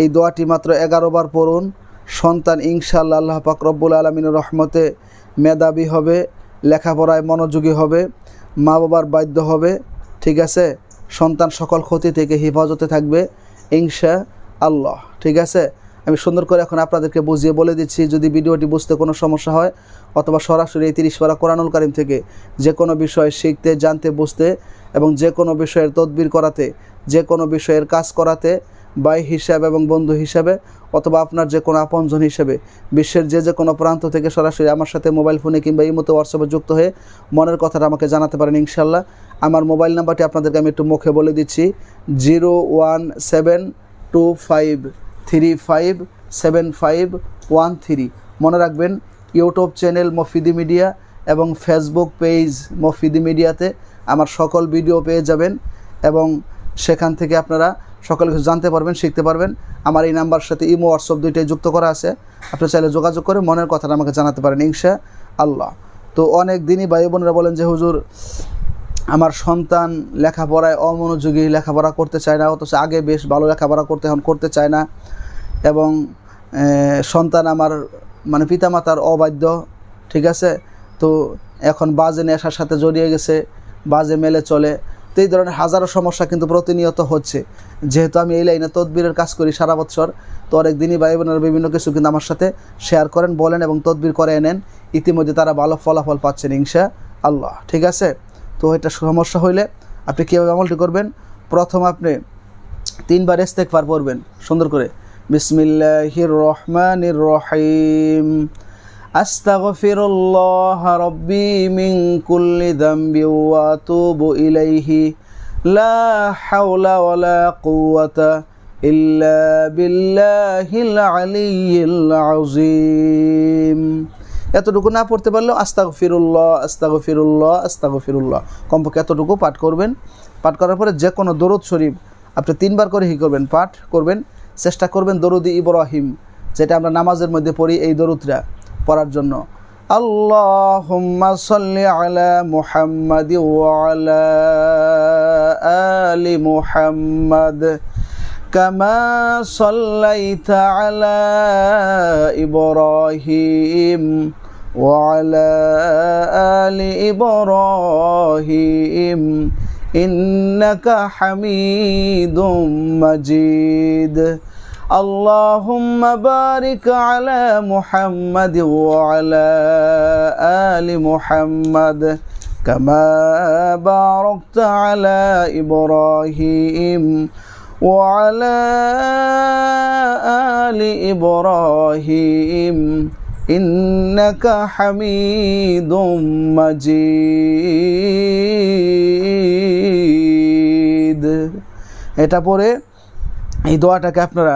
এই দোয়াটি মাত্র এগারো বার পড়ুন। সন্তান ইনশাআল্লাহ আল্লাহ পাক রব্বুল আলমিনের রহমতে মেধাবী হবে, লেখাপড়ায় মনোযোগী হবে মা বাবার বাধ্য হবে, ঠিক আছে? সন্তান সকল ক্ষতি থেকে হেফাজতে থাকবে ইনশা আল্লাহ ঠিক আছে? আমি সুন্দর করে এখন আপনাদেরকে বুঝিয়ে বলে দিচ্ছি, যদি ভিডিওটি বুঝতে কোনো সমস্যা হয় অথবা সরাসরি এই তিরিশ পারা কোরআনুল কারিম থেকে যে কোনো বিষয় শিখতে, জানতে, বুঝতে এবং যে কোনো বিষয়ের তদবির করাতে, যে কোনো বিষয়ের কাজ করাতে ভাই হিসাবে এবং বন্ধু হিসাবে অথবা আপনার যে কোনো আপনজন হিসেবে বিশ্বের যে যে কোনো প্রান্ত থেকে সরাসরি আমার সাথে মোবাইল ফোনে কিংবা এই মতো হোয়াটসঅ্যাপে যুক্ত হয়ে মনের কথাটা আমাকে জানাতে পারেন ইনশাল্লাহ আমার মোবাইল নাম্বারটি আপনাদেরকে আমি একটু মুখে বলে দিচ্ছি। Zero one seven two five three five seven five one three. মনে রাখবেন, ইউটিউব চ্যানেল মফিদি মিডিয়া এবং ফেসবুক পেজ মফিদি মিডিয়াতে আমার সকল ভিডিও পেয়ে যাবেন এবং সেখান থেকে আপনারা সকল কিছু জানতে পারবেন, শিখতে পারবেন। আমার এই নাম্বার সাথে ইমো, হোয়াটসঅ্যাপ দুইটাই যুক্ত করা আছে। আপনি চাইলে যোগাযোগ করে মনের কথাটা আমাকে জানাতে পারেন, ইনশা আল্লাহ। তো অনেক দিনই ভাই বোনেরা বলেন যে, হুজুর, আমার সন্তান লেখাপড়ায় অমনোযোগী, লেখাপড়া করতে চায় না, অথচ আগে বেশ ভালো লেখাপড়া করতে, এখন করতে চায় না। এবং সন্তান আমার মানে পিতামাতার অবাধ্য, ঠিক আছে? তো এখন বাজে নেশার সাথে জড়িয়ে গেছে, বাজে মেলে চলে। তো এই ধরনের হাজারো সমস্যা কিন্তু প্রতিনিয়ত হচ্ছে। যেহেতু আমি এই লাইনে তদবিরের কাজ করি সারা বছর, তো অনেক দিনই ভাই বোনেরা বিভিন্ন কিছু কিন্তু আমার সাথে শেয়ার করেন, বলেন এবং তদবির করে এনেন ইতিমধ্যে তারা ভালো ফলাফল পাচ্ছেন ইনশা আল্লাহ। ঠিক আছে? তো এটা সমস্যা হইলে আপনি কীভাবে আমলটি করবেন? প্রথম আপনি তিনবার ইস্তেকবার পড়বেন, সুন্দর করে। বিসমিল্লাহির রহমানির রহিম। আস্তাগফিরুল্লাহ রব্বি মিন কুল্লি যামবি ওয়া আতুবু ইলাইহি। লা হাওলা ওয়ালা কুওয়াতা ইল্লা বিল্লাহিল আলিয়্যিল আযীম। এতটুকু না পড়তে পারলেও আস্তাগ ফিরুল্লাহ আস্তাগ ফিরুল্লাহ আস্তাগ ফিরুল্লাহ কমপক্ষে এতটুকু পাঠ করবেন। পাঠ করার পরে যে কোনো দরুদ শরীফ আপনি তিনবার করে হি করবেন, পাঠ করবেন, চেষ্টা করবেন দরুদি ইব্রাহিম, যেটা আমরা নামাজের মধ্যে পড়ি এই দরুদটা। পড়ার জন্য আল্লাহুম্মা সাল্লি আলা মুহাম্মাদ ওয়ালা আলি মুহাম্মাদ كما صليت على إبراهيم وعلى آل إبراهيم إنك حميد مجيد اللهم بارك على محمد وعلى آل محمد كما باركت على إبراهيم وعلى آل إبراهيم إنك حميد مجيد এটা পরে এই দোয়াটাকে আপনারা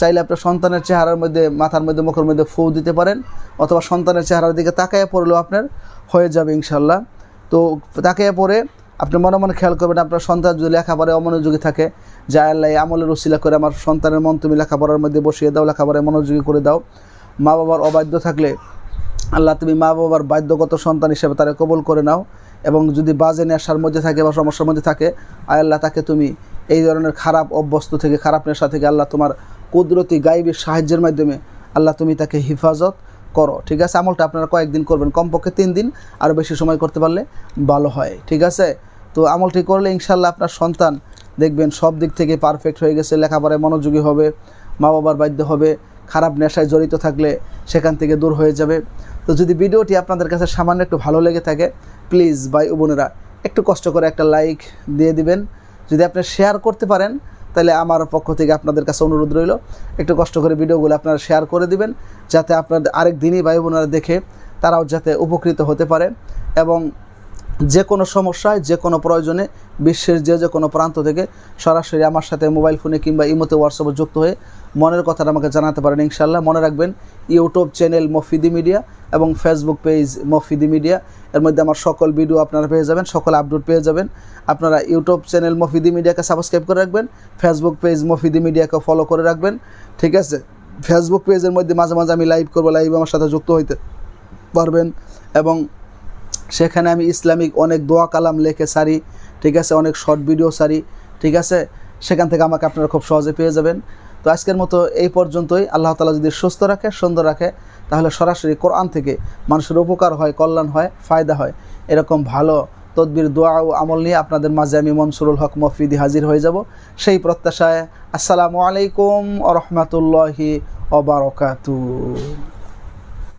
চাইলে আপনার সন্তানের চেহারার মধ্যে, মাথার মধ্যে, মুখের মধ্যে ফু দিতে পারেন অথবা সন্তানের চেহারার দিকে তাকাইয়া পড়লেও আপনার হয়ে যাবে ইনশাল্লাহ তো তাকাইয়া পড়ে আপনি মনে মনে খেয়াল করবেন আপনার সন্তান যদি লেখাপড়ায় অমনোযোগী থাকে, যা আল্লাহ আমলের উসিলা করে আমার সন্তানের মন তুমি লেখাপড়ার মধ্যে বসিয়ে দাও, লেখাপড়ায় মনোযোগী করে দাও। মা বাবার অবাধ্য থাকলে আল্লাহ তুমি মা বাবার বাধ্যগত সন্তান হিসেবে তারা কবল করে নাও এবং যদি বাজে নেশার মধ্যে থাকে বা সমস্যার মধ্যে থাকে, আয় আল্লাহ তাকে তুমি এই ধরনের খারাপ অভ্যস্ত থেকে, খারাপ নেশা থেকে আল্লাহ তোমার কুদরতি গাইবের সাহায্যের মাধ্যমে আল্লাহ তুমি তাকে হেফাজত করো। ঠিক আছে? আমলটা আপনারা কয়েকদিন করবেন। কমপক্ষে তিন দিন আরও বেশি সময় করতে পারলে ভালো হয়। ঠিক আছে? তো আমলটি করলে ইনশাল্লাহ আপনার সন্তান দেখবেন সব দিক থেকে পারফেক্ট হয়ে গেছে, লেখাপড়ায় মনোযোগী হবে মা বাবার বাধ্য হবে, খারাপ নেশায় জড়িত থাকলে সেখান থেকে দূর হয়ে যাবে। তো যদি ভিডিওটি আপনাদের কাছে সামান্য একটু ভালো লেগে থাকে প্লিজ ভাই বোনেরা, একটু কষ্ট করে একটা লাইক দিয়ে দিবেন। যদি আপনি শেয়ার করতে পারেন তাহলে আমার পক্ষ থেকে আপনাদের কাছে অনুরোধ রইল, একটু কষ্ট করে ভিডিওগুলো আপনারা শেয়ার করে দিবেন, যাতে আপনাদের আরেক দিনই ভাই বোনেরা দেখে তারাও যাতে উপকৃত হতে পারে এবং যে কোনো সমস্যায়, যে কোনো প্রয়োজনে বিশ্বের যে যে কোনো প্রান্ত থেকে সরাসরি আমার সাথে মোবাইল ফোনে কিংবা ইমোতে হোয়াটসঅ্যাপে যুক্ত হয়ে মনের কথাটা আমাকে জানাতে পারেন ইনশাল্লাহ মনে রাখবেন, ইউটিউব চ্যানেল মফিদি মিডিয়া এবং ফেসবুক পেজ মফিদি মিডিয়া, এর মধ্যে আমার সকল ভিডিও আপনারা পেয়ে যাবেন, সকল আপডেট পেয়ে যাবেন। আপনারা ইউটিউব চ্যানেল মফিদি মিডিয়াকে সাবস্ক্রাইব করে রাখবেন, ফেসবুক পেজ মফিদি মিডিয়াকে ফলো করে রাখবেন, ঠিক আছে? ফেসবুক পেজের মধ্যে মাঝে মাঝে আমি লাইভ করব লাইভ আমার সাথে যুক্ত হইতে পারবেন এবং সেখানে আমি ইসলামিক অনেক দোয়া কালাম লেখে সারি, ঠিক আছে? অনেক শর্ট ভিডিও সারি, ঠিক আছে? সেখান থেকে আমাকে আপনারা খুব সহজে পেয়ে যাবেন। তো আজকের মতো এই পর্যন্তই। আল্লাহ তালা যদি সুস্থ রাখে, সুন্দর রাখে, তাহলে সরাসরি কোরআন থেকে মানুষের উপকার হয়, কল্যাণ হয়, ফায়দা হয়। এরকম ভালো তদবির, দোয়া ও আমল নিয়ে আপনাদের মাঝে আমি মনসুরুল হক মফিদি হাজির হয়ে যাব। সেই প্রত্যাশায় আসসালামু আলাইকুম আ রহমতুল্লাহি অবরকাতু